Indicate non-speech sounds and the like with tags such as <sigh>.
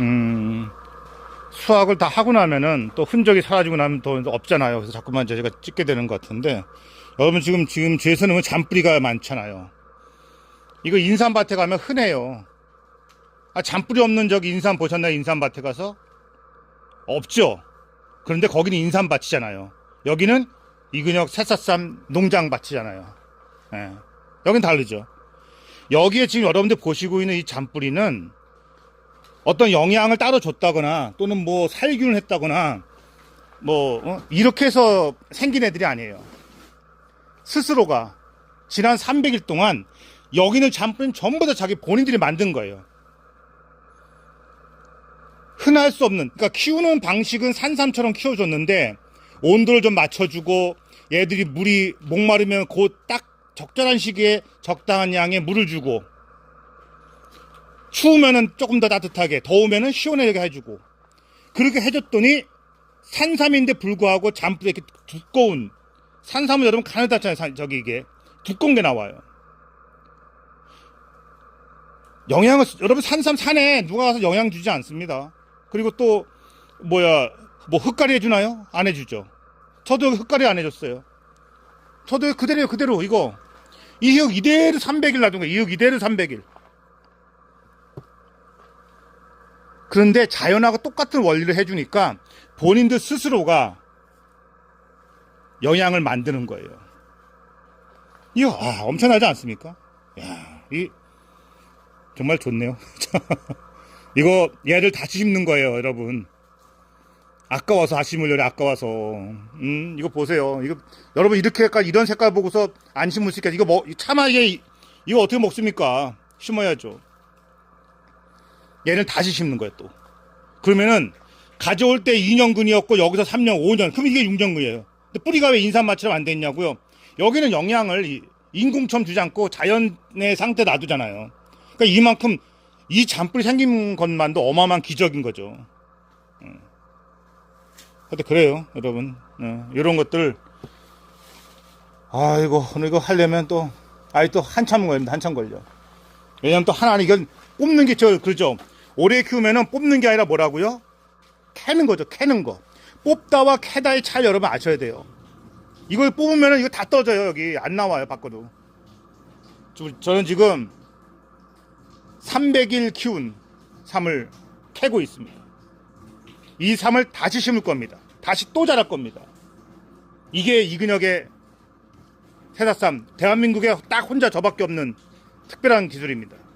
음, 수확을 다 하고 나면은 또 흔적이 사라지고 나면 또 없잖아요. 그래서 자꾸만 제가 찍게 되는 것 같은데 여러분 지금 지금 제에서는 잔뿌리가 많잖아요. 이거 인삼밭에 가면 흔해요. 아 잔뿌리 없는 저기 인삼 보셨나요? 인삼밭에 가서 없죠. 그런데 거기는 인삼밭이잖아요. 여기는 이근역 새싹삼 농장밭이잖아요. 예. 여긴 다르죠. 여기에 지금 여러분들 보시고 있는 이 잔뿌리는 어떤 영양을 따로 줬다거나 또는 뭐 살균을 했다거나 뭐 어? 이렇게 해서 생긴 애들이 아니에요. 스스로가 지난 300일 동안 여기는 잔뿌리는 전부 다 자기 본인들이 만든 거예요. 흔할 수 없는 그러니까 키우는 방식은 산삼처럼 키워줬는데 온도를 좀 맞춰주고 얘들이 물이 목마르면 곧 딱 적절한 시기에 적당한 양의 물을 주고 추우면은 조금 더 따뜻하게 더우면은 시원하게 해주고. 그렇게 해줬더니 산삼인데 불구하고 잔뿌리 이렇게 두꺼운 산삼은 여러분 산- 저기 이게. 두꺼운 게 나와요. 영양을 여러분 산삼 산에 누가 가서 영양 주지 않습니다. 그리고 또 뭐야 뭐 흙가리 해주나요? 안 해주죠. 저도 흙가리 안 해줬어요. 저도 그대로요 그대로 이거. 이 흙 이대로 300일 놔둔 거예요. 이 흙 이대로 300일 그런데 자연하고 똑같은 원리를 해주니까 본인들 스스로가 영양을 만드는 거예요. 이거 아, 엄청나지 않습니까? 야, 이 정말 좋네요. <laughs> 이거 얘를 다시 심는 거예요, 여러분. 아까워서 다시 심으려래 아까워서. 음, 이거 보세요. 이거 여러분 이렇게까지 이런 색깔 보고서 안 심을 수 있게 이거 뭐 차마 이게 이거 어떻게 먹습니까? 심어야죠. 얘를 다시 심는 거예요, 또. 그러면은 가져올 때 2년근이었고 여기서 3년, 5년. 그럼 이게 6년근이에요. 근데 뿌리가 왜 인삼마처럼 안 됐냐고요? 여기는 영양을 이- 인공처럼 주지 않고 자연의 상태 놔두잖아요. 그러니까 이만큼 이 잔뿌리 생긴 것만도 어마어마한 기적인 거죠. 음. 하여튼 그래요, 여러분. 어, 이런 것들. 아이고, 오늘 이거 하려면 또, 아이 또 한참 걸립니다. 한참 걸려. 왜냐면 또 하나는 이건 뽑는 게 저 그러죠. 오래 키우면은 뽑는 게 아니라 뭐라고요? 캐는 거죠. 캐는 거. 뽑다와 캐다의 차이 여러분 아셔야 돼요. 이걸 뽑으면은 이거 다 떠져요. 여기 안 나와요. 저- 저는 지금 300일 키운 삶을 캐고 있습니다. 이 삶을 다시 심을 겁니다. 다시 또 자랄 겁니다. 이게 이근혁의 새사쌈 대한민국에 딱 혼자 저밖에 없는 특별한 기술입니다.